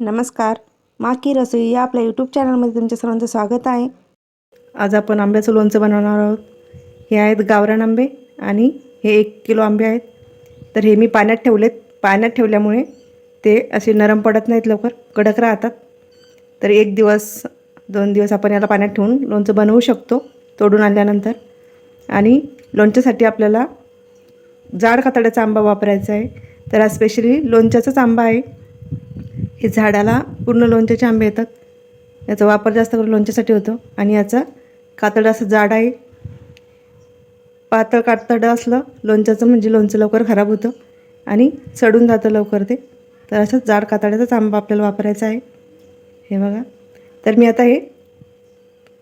नमस्कार. माकी रसोई या आपल्या यूट्यूब चॅनलमध्ये तुमच्या सर्वांचं स्वागत आहे. आज आपण आंब्याचं लोणचं बनवणार आहोत. हे आहेत गावरान आंबे आणि हे एक किलो आंबे आहेत. तर हे मी पाण्यात ठेवलेत. पाण्यात ठेवल्यामुळे ते असे नरम पडत नाहीत लवकर. कडक राहतात. तर एक दिवस दोन दिवस आपण याला पाण्यात ठेवून लोणचं बनवू शकतो तोडून आणल्यानंतर. आणि लोणच्यासाठी आपल्याला जाड कातड्याचा आंबा वापरायचा आहे. तर हा स्पेशली लोणच्याचाच आंबा आहे. हे झाडाला पूर्ण लोणच्याचे आंबे येतात. याचा वापर जास्त करून लोणच्यासाठी होतो. आणि याचा कातड असं जाड आहे. पातळ कातडं असलं लोणच्याचं म्हणजे लोणचं लवकर खराब होतं. आणि सडून जातं लवकर ते. तर असं जाड कातड्याचाच आंबा आपल्याला वापरायचा आहे. हे बघा. तर मी आता हे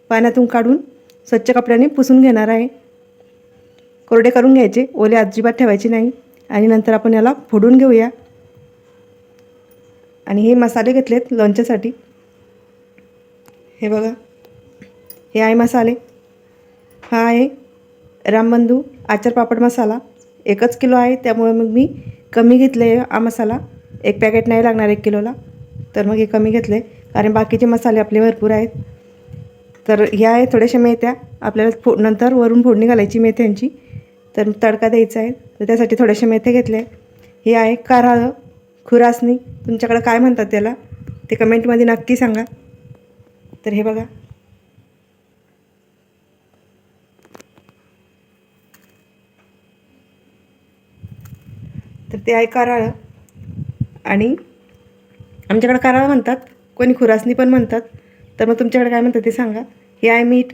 पाण्यातून काढून स्वच्छ कपड्याने पुसून घेणार आहे. कोरडे करून घ्यायचे. ओले अजिबात ठेवायचे नाही. आणि नंतर आपण याला फोडून घेऊया. आणि हे मसाले घेतलेत लोणच्यासाठी. हे बघा. हे आहे मसाले. हा आहे रामबंधू आचार पापड मसाला. एकच किलो आहे त्यामुळे मग मी कमी घेतले हा मसाला. एक पॅकेट नाही लागणार एक किलोला. तर मग हे कमी घेतले कारण बाकीचे मसाले आपले भरपूर आहेत. तर ह्या आहे थोड्याशा मेथ्या. आपल्याला फो नंतर वरून फोडणी घालायची मेथ्यांची. तर तडका द्यायचा आहे. तर त्यासाठी थोड्याशा मेथ्या घेतल्या हे आहे कारळं. खुरासनी तुमच्याकडं काय म्हणतात त्याला? ते कमेंटमध्ये नक्की सांगा. तर हे बघा. तर ते आहे कराळं. आणि आमच्याकडं कराळं म्हणतात. कोणी खुरासनी पण म्हणतात. तर मग तुमच्याकडे काय म्हणतात ते सांगा. हे आहे मीठ.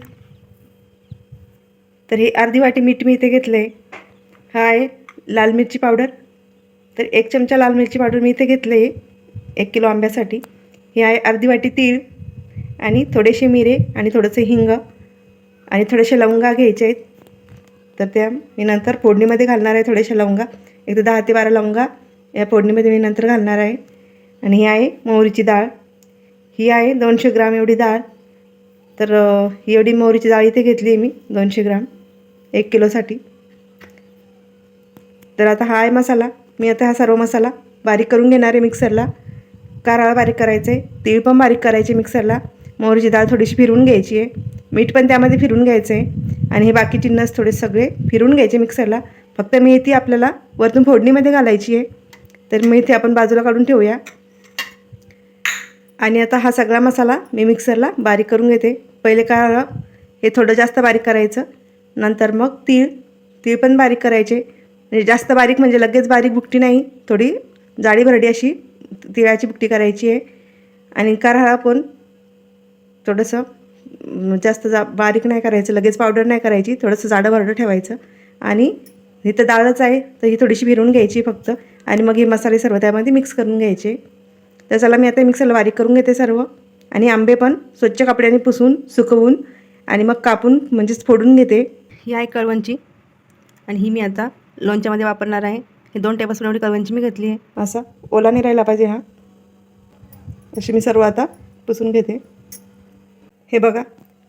तर हे अर्धी वाटी मीठ मी इथे घेतलं आहे हा आहे लाल मिरची पावडर. तर एक चमचा लाल मिरची पावडर मी इथे घेतले एक किलो आंब्यासाठी. हे आहे अर्धी वाटी तीळ आणि थोडेसे मिरे आणि थोडंसं हिंग आणि थोडेसे लवंगा घ्यायचे आहेत. तर त्या मी नंतर फोडणीमध्ये घालणार आहे थोडेशा लवंगा. एक तर दहा ते बारा लवंगा या फोडणीमध्ये मी नंतर घालणार आहे. आणि ही आहे मोहरीची डाळ. ही आहे दोनशे ग्राम एवढी डाळ. तर ही एवढी मोहरीची डाळ इथे घेतली आहे मी दोनशे ग्राम. एक किलोसाठी. तर आता हा आहे मसाला. मी आता हा सर्व मसाला बारीक करून घेणार आहे मिक्सरला. कारळा बारीक करायचं आहे तीळ पण बारीक करायचे मिक्सरला. मोहरीची डाळ थोडीशी फिरून घ्यायची आहे. मीठ पण त्यामध्ये फिरून घ्यायचं आहे आणि हे बाकी नस थोडे सगळे फिरून घ्यायचे मिक्सरला. फक्त मेथी आपल्याला वरतून फोडणीमध्ये घालायची आहे. तर मेथी आपण बाजूला काढून ठेवूया. आणि आता हा सगळा मसाला मी मिक्सरला बारीक करून घेते. पहिले कारळं हे थोडं जास्त बारीक करायचं. नंतर मग तीळ. तीळ पण बारीक करायचे. म्हणजे जास्त बारीक म्हणजे लगेच बारीक बुकटी नाही थोडी जाडी भरडी अशी तिळाची बुकटी करायची आहे. आणि करहाळा पण थोडंसं जास्त जा बारीक नाही करायचं लगेच पावडर नाही करायची थोडंसं जाडं भरडं ठेवायचं. आणि इथं डाळच आहे तर ही थोडीशी भिरून घ्यायची फक्त. आणि मग हे मसाले सर्व त्यामध्ये मिक्स करून घ्यायचे. तर चला मी आता मिक्सरला बारीक करून घेते सर्व. आणि आंबे पण स्वच्छ कपड्याने पुसून सुकवून आणि मग कापून म्हणजेच फोडून घेते. ही आहे कळवणची. आणि ही मी आता लोणच्यामध्ये वापरणार आहे. हे दोन टेबलस्पून एवढी कळवणची मी घेतली आहे. असा ओला नाही राहिला पाहिजे हा. अशी मी सर्व आता पुसून घेते. हे बघा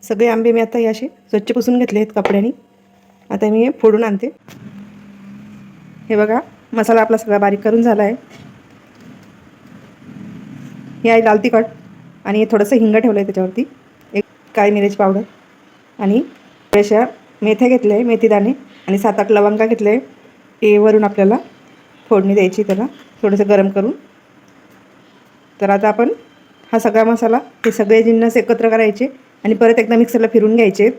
सगळे आंबे मी आता हे असे स्वच्छ पुसून घेतले आहेत कपड्याने. आता मी हे फोडून आणते. हे बघा मसाला आपला सगळा बारीक करून झाला आहे हे आहे लाल तिखट आणि हे थोडंसं हिंग ठेवलं आहे त्याच्यावरती. एक काळी मिऱ्याची पावडर आणि थोड्याशा मेथ्या घेतल्या आहे मेथीदाणे आणि सात आठ लवंगा घेतले आहे. हे वरून आपल्याला फोडणी द्यायची त्याला थोडंसं गरम करून. तर आता आपण हा सगळा मसाला हे सगळे जिन्नस एकत्र करायचे आणि परत एकदा मिक्सरला फिरून घ्यायचे.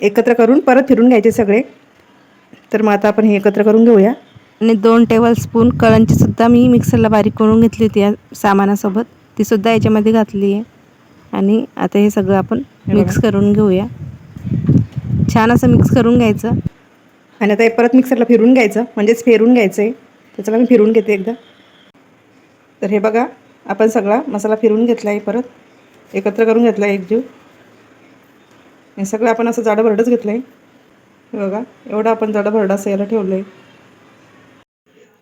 एकत्र करून परत फिरून घ्यायचे सगळे. तर मग आता आपण हे एकत्र करून घेऊया. आणि दोन टेबल स्पून कळंची सुद्धा मी मिक्सरला बारीक करून घेतली होती या सामानासोबत. ती सुद्धा याच्यामध्ये घातली आहे. आणि आता हे सगळं आपण मिक्स करून घेऊया. छान असं मिक्स करून घ्यायचं. आणि आता हे परत मिक्सरला फिरून घ्यायचं म्हणजेच फेरून घ्यायचं आहे त्याच्याला मी फिरून घेते एकदा. तर हे बघा आपण सगळा मसाला फिरून घेतला आहे परत. एकत्र करून घेतला आहे एकजीव हे सगळं आपण असं जाडं भरडंच घेतलं आहे हे बघा एवढं आपण जाडं भरडं असं याला ठेवलं आहे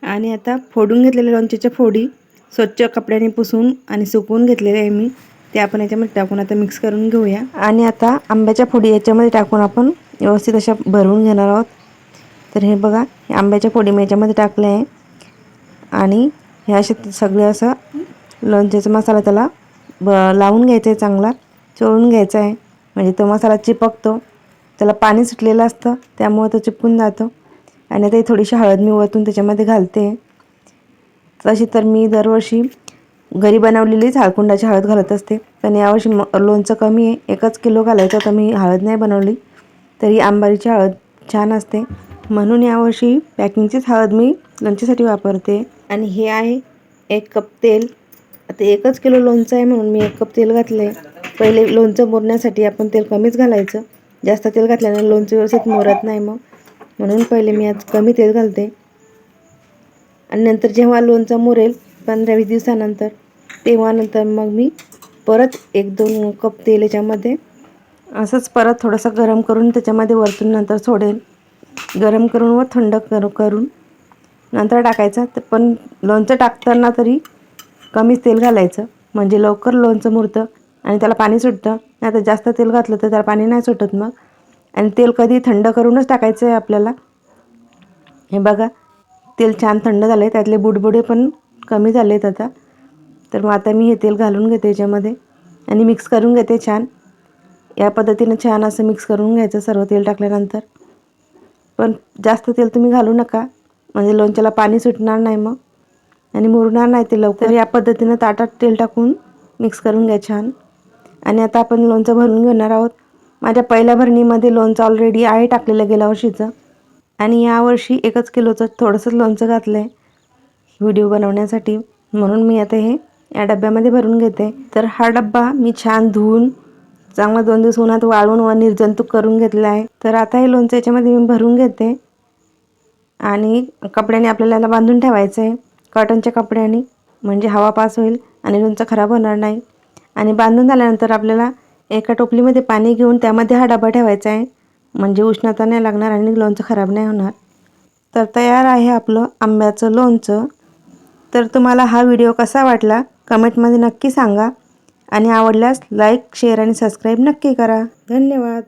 आणि आता फोडून घेतलेल्या लोणच्याच्या फोडी स्वच्छ कपड्याने पुसून आणि सुकवून घेतलेले आहे मी. ते आपण याच्यामध्ये टाकून आता मिक्स करून घेऊया. आणि आता आंब्याच्या फोडी याच्यामध्ये टाकून आपण व्यवस्थित अशा भरवून घेणार आहोत. तर हे बघा हे आंब्याच्या फोडी मी याच्यामध्ये टाकले आहे. आणि हे असे सगळे असं लोणच्याचा मसाला त्याला ब लावून घ्यायचा आहे चांगला चोळून घ्यायचा आहे. म्हणजे तो मसाला चिपकतो त्याला पाणी सुटलेलं असतं त्यामुळे तो चिपकून जातो. आणि आता ही थोडीशी हळद मी वरतून त्याच्यामध्ये घालते. तशी तर मी दरवर्षी घरी बनवलेलीच झाळकुंडाची हळद घालत असते. पण यावर्षी म लोणचं कमी आहे. एकच किलो घालायचं तर मी हळद नाही बनवली. तरी आंबारीची हळद छान असते. म्हणून यावर्षी पॅकिंगचीच हळद मी लोणच्यासाठी वापरते. आणि हे आहे एक कप तेल. आता एकच किलो लोणचं आहे म्हणून मी एक कप तेल घातलं आहे पहिले लोणचं मोरण्यासाठी आपण तेल कमीच घालायचं. जास्त तेल घातल्याने लोणचं व्यवस्थित मोरत नाही मग. म्हणून पहिले मी आज कमी तेल घालते. आणि नंतर जेव्हा लोणचं मोरेल पंधरा वीस दिवसानंतर तेव्हा नंतर मग मी परत एक दोन कप तेल याच्यामध्ये असंच परत थोडंसं गरम करून त्याच्यामध्ये वरतून नंतर सोडेल. गरम करून व थंड कर करून नंतर टाकायचं. तर पण लोणचं टाकताना तरी कमीच तेल घालायचं. म्हणजे लवकर लोणचं मुरतं आणि त्याला पाणी सुटतं. नाही तर जास्त तेल घातलं तर त्याला पाणी नाही सुटत मग. आणि तेल कधी थंड करूनच टाकायचं आहे आपल्याला. हे बघा तेल छान थंड झालं आहे त्यातले बुडबुडे पण कमी झाले आहेत आता. तर मग आता मी हे तेल घालून घेते याच्यामध्ये. आणि मिक्स करून घेते छान. या पद्धतीनं छान असं मिक्स करून घ्यायचं सर्व तेल टाकल्यानंतर. पण जास्त तेल तुम्ही घालू नका. म्हणजे लोणच्याला पाणी सुटणार नाही मग. आणि मुरणार नाही ते लवकर. या पद्धतीनं ताटात तेल टाकून मिक्स करून घ्या छान. आणि आता आपण लोणचं भरून घेणार आहोत. माझ्या पहिल्या भरणीमध्ये लोणचं ऑलरेडी आहे टाकलेलं गेल्या वर्षीचं. आणि यावर्षी एकच किलोचं थोडंसंच लोणचं घातलं आहे व्हिडिओ बनवण्यासाठी. म्हणून मी आता हे या डब्यामध्ये भरून घेते. तर हा डब्बा मी छान धुवून चांगला दोन दिवस उन्हात वाळून व निर्जंतुक करून घेतला आहे. तर आता हे लोणचं याच्यामध्ये मी भरून घेते. आणि कपड्याने आपल्याला बांधून ठेवायचं आहे. कॉटनच्या कपड्याने. म्हणजे हवा पास होईल आणि लोणचं खराब होणार नाही. आणि बांधून झाल्यानंतर आपल्याला एका टोपलीमध्ये पाणी घेऊन त्यामध्ये हा डबा ठेवायचा आहे. म्हणजे उष्णता नाही लागणार आणि लोणचं खराब नाही होणार. तर तयार आहे आपलं आंब्याचं लोणचं. तर तुम्हाला हा व्हिडिओ कसा वाटला? कमेंटमध्ये नक्की सांगा. आणि आवडल्यास लाईक शेअर आणि सबस्क्राईब नक्की करा. धन्यवाद.